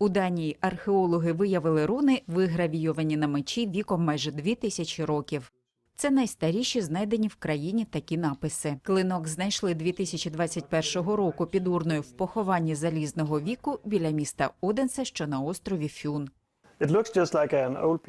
У Данії археологи виявили руни, вигравійовані на мечі віком майже дві тисячі років. Це найстаріші знайдені в країні такі написи. Клинок знайшли 2021 року під урною в похованні залізного віку біля міста Оденсе, що на острові Фюн.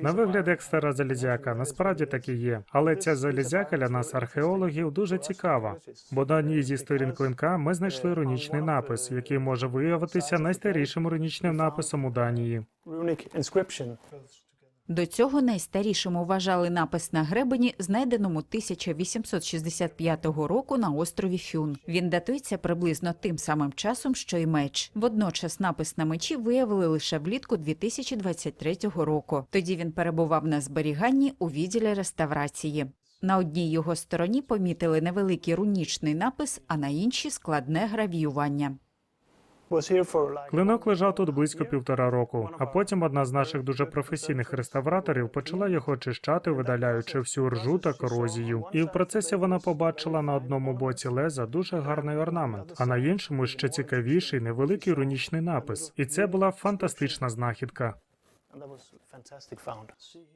На вигляд як стара залізяка, насправді так і є. Але ця залізяка для нас, археологів, дуже цікава. Бо на одній зі сторін клинка ми знайшли рунічний напис, який може виявитися найстарішим рунічним написом у Данії. До цього найстарішим вважали напис на гребені, знайденому 1865 року на острові Фюн. Він датується приблизно тим самим часом, що й меч. Водночас напис на мечі виявили лише влітку 2023 року. Тоді він перебував на зберіганні у відділі реставрації. На одній його стороні помітили невеликий рунічний напис, а на іншій складне гравіювання. Клинок лежав тут близько півтора року, а потім одна з наших дуже професійних реставраторів почала його очищати, видаляючи всю ржу та корозію. І в процесі вона побачила на одному боці леза дуже гарний орнамент, а на іншому ще цікавіший невеликий рунічний напис. І це була фантастична знахідка.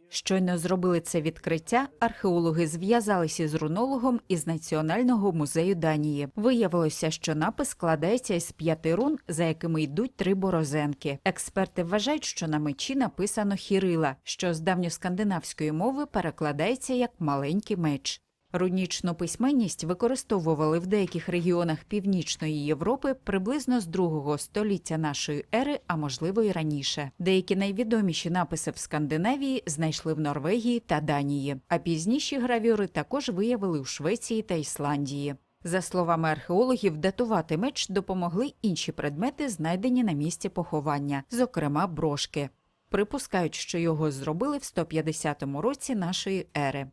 Щойно зробили це відкриття, археологи зв'язалися з рунологом із Національного музею Данії. Виявилося, що напис складається із п'яти рун, за якими йдуть три борозенки. Експерти вважають, що на мечі написано хірила, що з давньоскандинавської мови перекладається як маленький меч. Рунічну письменність використовували в деяких регіонах Північної Європи приблизно з другого століття нашої ери, а можливо й раніше. Деякі найвідоміші написи в Скандинавії знайшли в Норвегії та Данії, а пізніші гравюри також виявили у Швеції та Ісландії. За словами археологів, датувати меч допомогли інші предмети, знайдені на місці поховання, зокрема брошки. Припускають, що його зробили в 150 році нашої ери.